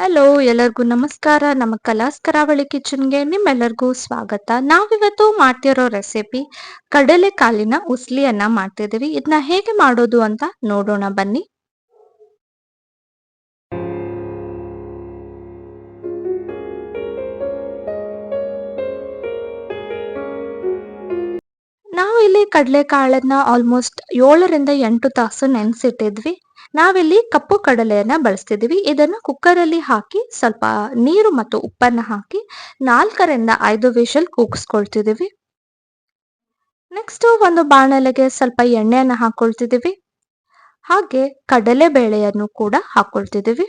Hello ಎಲ್ಲರಿಗೂ ನಮಸ್ಕಾರ. ನಮ್ಮ ಕಲಾಸ್ ಕರಾವಳಿ ಕಿಚನ್ಗೆ ನಿಮ್ಮೆಲ್ಲರಿಗೂ ಸ್ವಾಗತ. ನಾವಿವತ್ತು ಮಾಡ್ತಿರೋ ರೆಸಿಪಿ ಕಡಲೆಕಾಲಿನ ಉಸ್ಲಿಯನ್ನ ಮಾಡ್ತಿದ್ದೀವಿ. ಇದನ್ನ ಹೇಗೆ ಮಾಡೋದು ಅಂತ ನೋಡೋಣ ಬನ್ನಿ. ನಾವು ಇಲ್ಲಿ ಕಡಲೆಕಾಳನ್ನ ಆಲ್ಮೋಸ್ಟ್ ಏಳರಿಂದ ಎಂಟು ತಾಸು ನೆನೆಸಿಟ್ಟಿದ್ವಿ. ನಾವಿಲ್ಲಿ ಕಪ್ಪು ಕಡಲೆಯನ್ನ ಬಳಸ್ತಿದ್ದೀವಿ. ಇದನ್ನು ಕುಕ್ಕರ್ ಅಲ್ಲಿ ಹಾಕಿ ಸ್ವಲ್ಪ ನೀರು ಮತ್ತು ಉಪ್ಪನ್ನ ಹಾಕಿ ನಾಲ್ಕರಿಂದ ಐದು ವಿಷಲ್ ಕೂಗಿಸ್ಕೊಳ್ತಿದ್ದೀವಿ. ನೆಕ್ಸ್ಟ್ ಒಂದು ಬಾಣಲೆಗೆ ಸ್ವಲ್ಪ ಎಣ್ಣೆಯನ್ನ ಹಾಕೊಳ್ತಿದ್ದೀವಿ. ಹಾಗೆ ಕಡಲೆ ಬೇಳೆಯನ್ನು ಕೂಡ ಹಾಕೊಳ್ತಿದ್ದೀವಿ.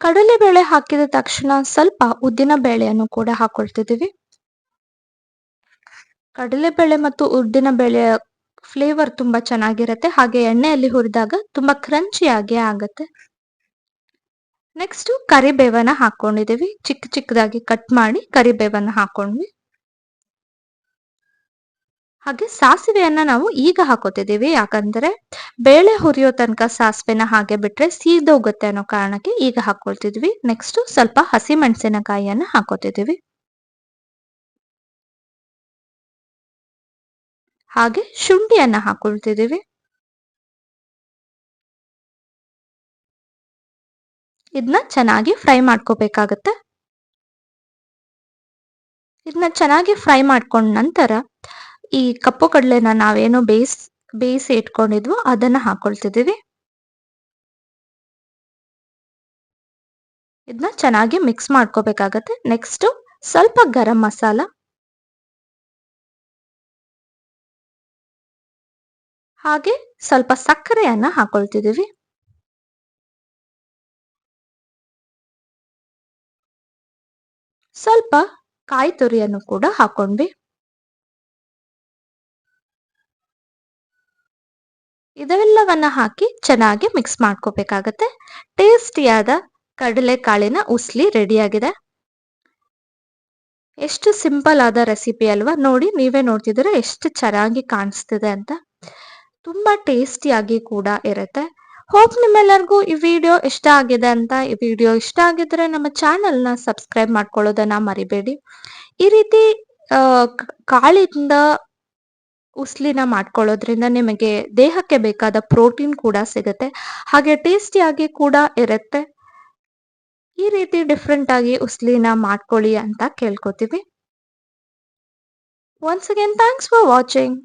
ಕಡಲೆ ಬೇಳೆ ಹಾಕಿದ ತಕ್ಷಣ ಸ್ವಲ್ಪ ಉದ್ದಿನ ಬೇಳೆಯನ್ನು ಕೂಡ ಹಾಕೊಳ್ತಿದ್ದೀವಿ. ಕಡಲೆ ಬೇಳೆ ಮತ್ತು ಉದ್ದಿನ ಬೇಳೆಯ ಫ್ಲೇವರ್ ತುಂಬಾ ಚೆನ್ನಾಗಿರುತ್ತೆ. ಹಾಗೆ ಎಣ್ಣೆಯಲ್ಲಿ ಹುರಿದಾಗ ತುಂಬಾ ಕ್ರಂಚಿಯಾಗಿ ಆಗುತ್ತೆ. ನೆಕ್ಸ್ಟ್ ಕರಿಬೇವನ ಹಾಕೊಂಡಿದೀವಿ. ಚಿಕ್ಕ ಚಿಕ್ಕದಾಗಿ ಕಟ್ ಮಾಡಿ ಕರಿಬೇವನ್ನ ಹಾಕೊಂಡ್ವಿ. ಹಾಗೆ ಸಾಸಿವೆಯನ್ನ ನಾವು ಈಗ ಹಾಕೋತಿದೀವಿ. ಯಾಕಂದ್ರೆ ಬೇಳೆ ಹುರಿಯೋ ತನಕ ಸಾಸಿವೆನ ಹಾಗೆ ಬಿಟ್ರೆ ಸೀದೋಗುತ್ತೆ ಅನ್ನೋ ಕಾರಣಕ್ಕೆ ಈಗ ಹಾಕೊಳ್ತಿದ್ವಿ. ನೆಕ್ಸ್ಟ್ ಸ್ವಲ್ಪ ಹಸಿ ಮೆಣಸಿನಕಾಯಿಯನ್ನ ಹಾಕೋತಿದೀವಿ. ಹಾಗೆ ಶುಂಠಿಯನ್ನ ಹಾಕೊಳ್ತಿದ್ದೀವಿ. ಇದನ್ನ ಚೆನ್ನಾಗಿ ಫ್ರೈ ಮಾಡ್ಕೋಬೇಕಾಗತ್ತೆ. ಇದನ್ನ ಚೆನ್ನಾಗಿ ಫ್ರೈ ಮಾಡ್ಕೊಂಡ ನಂತರ ಈ ಕಪ್ಪು ಕಡಲೆನ ನಾವೇನು ಬೇಯಿಸ್ ಬೇಯಿಸಿ ಇಟ್ಕೊಂಡಿದ್ವೋ ಅದನ್ನ ಹಾಕೊಳ್ತಿದ್ದೀವಿ. ಇದನ್ನ ಚೆನ್ನಾಗಿ ಮಿಕ್ಸ್ ಮಾಡ್ಕೋಬೇಕಾಗತ್ತೆ. ನೆಕ್ಸ್ಟ್ ಸ್ವಲ್ಪ ಗರಂ ಮಸಾಲ. ಹಾಗೆ ಸ್ವಲ್ಪ ಸಕ್ಕರೆಯನ್ನ ಹಾಕೊಳ್ತಿದ್ದೀವಿ. ಸ್ವಲ್ಪ ಕಾಯಿ ತುರಿಯನ್ನು ಕೂಡ ಹಾಕೊಂಡ್ವಿ. ಇದೆಲ್ಲವನ್ನ ಹಾಕಿ ಚೆನ್ನಾಗಿ ಮಿಕ್ಸ್ ಮಾಡ್ಕೋಬೇಕಾಗತ್ತೆ. ಟೇಸ್ಟಿಯಾದ ಕಡಲೆಕಾಳಿನ ಉಸ್ಲಿ ರೆಡಿಯಾಗಿದೆ. ಎಷ್ಟು ಸಿಂಪಲ್ ಆದ ರೆಸಿಪಿ ಅಲ್ವಾ? ನೋಡಿ, ನೀವೇ ನೋಡ್ತಿದ್ದೀರಾ ಎಷ್ಟು ಚೆನ್ನಾಗಿ ಕಾಣಿಸ್ತಿದೆ ಅಂತ. ತುಂಬಾ ಟೇಸ್ಟಿಯಾಗಿ ಕೂಡ ಇರುತ್ತೆ. ಹೋಪ್ ನಿಮ್ಮೆಲ್ಲರಿಗೂ ಈ ವಿಡಿಯೋ ಇಷ್ಟ ಆಗಿದೆ ಅಂತ ಈ ವಿಡಿಯೋ ಇಷ್ಟ ಆಗಿದ್ರೆ ನಮ್ಮ ಚಾನೆಲ್ನ ಸಬ್ಸ್ಕ್ರೈಬ್ ಮಾಡ್ಕೊಳ್ಳೋದನ್ನ ಮರಿಬೇಡಿ. ಈ ರೀತಿ ಕಾಳಿಂದ ಉಸ್ಲಿನ ಮಾಡ್ಕೊಳ್ಳೋದ್ರಿಂದ ನಿಮಗೆ ದೇಹಕ್ಕೆ ಬೇಕಾದ ಪ್ರೋಟೀನ್ ಕೂಡ ಸಿಗುತ್ತೆ. ಹಾಗೆ ಟೇಸ್ಟಿಯಾಗಿ ಕೂಡ ಇರುತ್ತೆ. ಈ ರೀತಿ ಡಿಫ್ರೆಂಟ್ ಆಗಿ ಉಸ್ಲಿನ ಮಾಡ್ಕೊಳ್ಳಿ ಅಂತ ಕೇಳ್ಕೊತೀವಿ. Once again thanks for watching